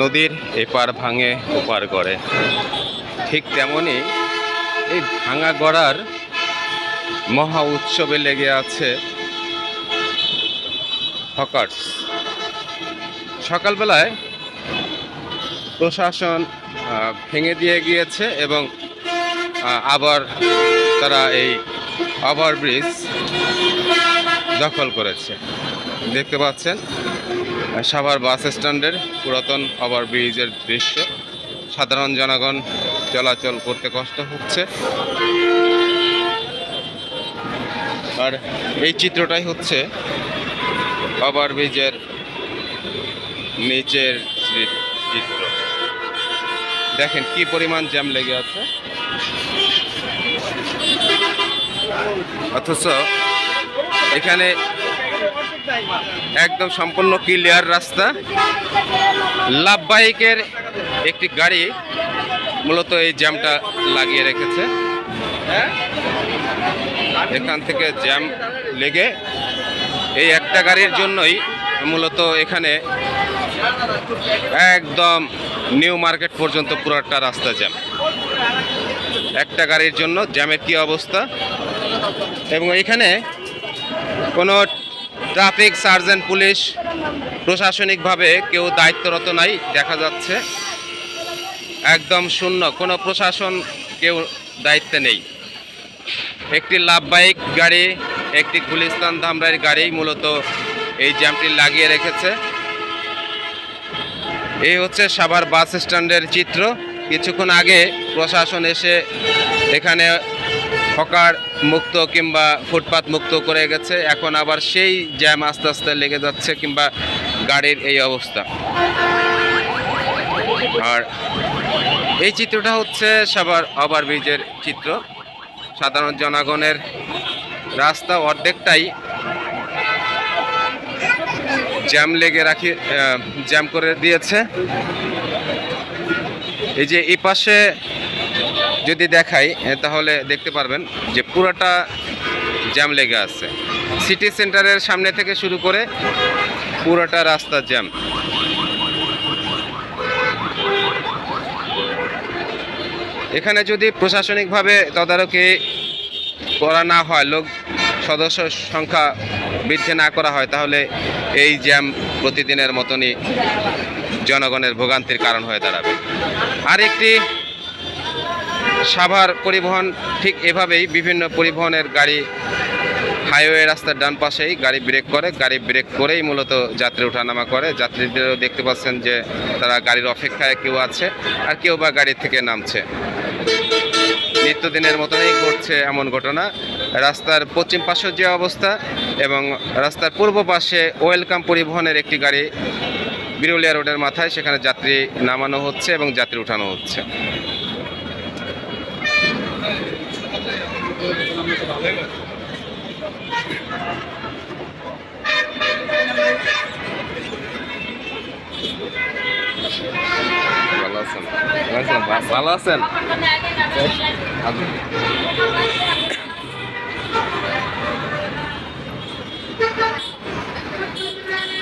নদীর এপার ভাঙে, ওপার গড়ে। ঠিক তেমনই এই ভাঙা গড়ার মহা উৎসবে লেগে আছে হকার্স। সকালবেলায় প্রশাসন ভেঙে দিয়ে গিয়েছে এবং আবার তারা এই ওভারব্রিজ দখল করেছে। দেখতে পাচ্ছেন, সাভার বাস স্ট্যান্ডের পুরাতন ওভারব্রিজের দৃশ্য। সাধারণ জনগণ চলাচল করতে কষ্ট হচ্ছে। আর এই চিত্রটাই হচ্ছে ওভারব্রিজের নিচের চিত্র। দেখেন কি পরিমাণ জ্যাম লেগে আছে। অথচ এখানে একদম সম্পূর্ণ ক্লিয়ার রাস্তা। লাভ বাইকের একটি গাড়ি মূলত এই জ্যামটা লাগিয়ে রেখেছে। এখান থেকে জ্যাম লেগে এই একটা গাড়ির জন্যই মূলত এখানে একদম নিউ মার্কেট পর্যন্ত পুরোটা রাস্তা জ্যাম। একটা গাড়ির জন্য জ্যামের কি অবস্থা? এবং এখানে কোনো ট্রাফিক সার্জেন্ট, পুলিশ প্রশাসনিকভাবে কেউ দায়িত্বরত নাই, দেখা যাচ্ছে। একদম শূন্য, কোনো প্রশাসন কেউ দায়িত্বে নেই। একটি লাভ বাইক গাড়ি, একটি গুলিস্তান ধামরাইয়ের গাড়ি মূলত এই জ্যামটি লাগিয়ে রেখেছে। এই হচ্ছে সাভার বাস স্ট্যান্ডের চিত্র। কিছুক্ষণ আগে প্রশাসন এসে এখানে হকার মুক্ত কিংবা ফুটপাত মুক্ত করে গেছে। এখন আবার সেই জ্যাম আস্তে আস্তে লেগে যাচ্ছে কিংবা গাড়ির এই অবস্থা। আর এই চিত্রটা হচ্ছে সবার ওভারব্রিজের চিত্র। সাধারণ জনগণের রাস্তা অর্ধেকটাই জ্যাম লেগে রাখি জ্যাম করে দিয়েছে। এই যে এই পাশে যদি দেখাই তাহলে দেখতে পারবেন যে পুরোটা জ্যাম লেগে আছে। সিটি সেন্টারের সামনে থেকে শুরু করে পুরোটা রাস্তা জ্যাম। এখানে যদি প্রশাসনিকভাবে তদারকি করা না হয়, লোক সদস্য সংখ্যা বৃদ্ধি না করা হয়, তাহলে এই জ্যাম প্রতিদিনের মতনই জনগণের ভোগান্তির কারণ হয়ে দাঁড়াবে। আরেকটি সাভার পরিবহন ঠিক এভাবেই বিভিন্ন পরিবহনের গাড়ি হাইওয়ে রাস্তার ডান পাশেই গাড়ি ব্রেক করে, গাড়ি ব্রেক করেই মূলত যাত্রী ওঠানামা করে। যাত্রীদেরও দেখতে পাচ্ছেন যে তারা গাড়ির অপেক্ষায় কেউ আছে আর কেউ বা গাড়ি থেকে নামছে। নিত্যদিনের মতনই ঘটছে এমন ঘটনা। রাস্তার পশ্চিম পাশের যে অবস্থা এবং রাস্তার পূর্ব পাশে ওয়েলকাম পরিবহনের একটি গাড়ি বিরুলিয়া রোডের মাথায়, সেখানে যাত্রী নামানো হচ্ছে এবং যাত্রী উঠানো হচ্ছে। ভালো আছেন?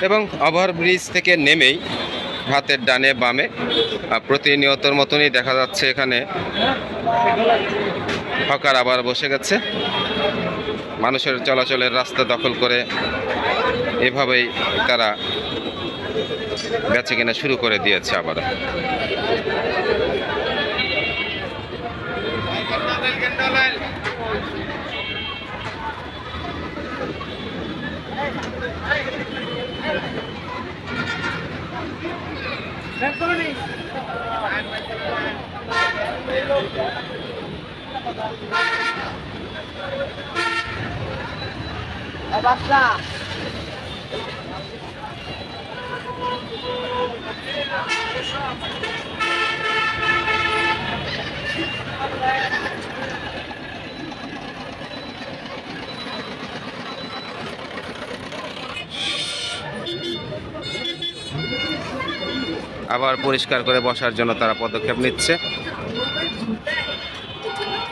এবং ওভার ব্রিজ থেকে নেমেই হাতের ডানে বামে প্রতিনিয়তর মতনই দেখা যাচ্ছে এখানে। হকার আবার বসে গেছে। মানুষের চলাচলের রাস্তা দখল করে এভাবেই তারা বেচে কেনা শুরু করে দিয়েছে আবার আবার পরিষ্কার করে বসার জন্য তারা পদক্ষেপ নিচ্ছে।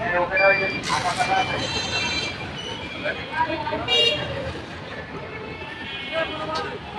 Thank you.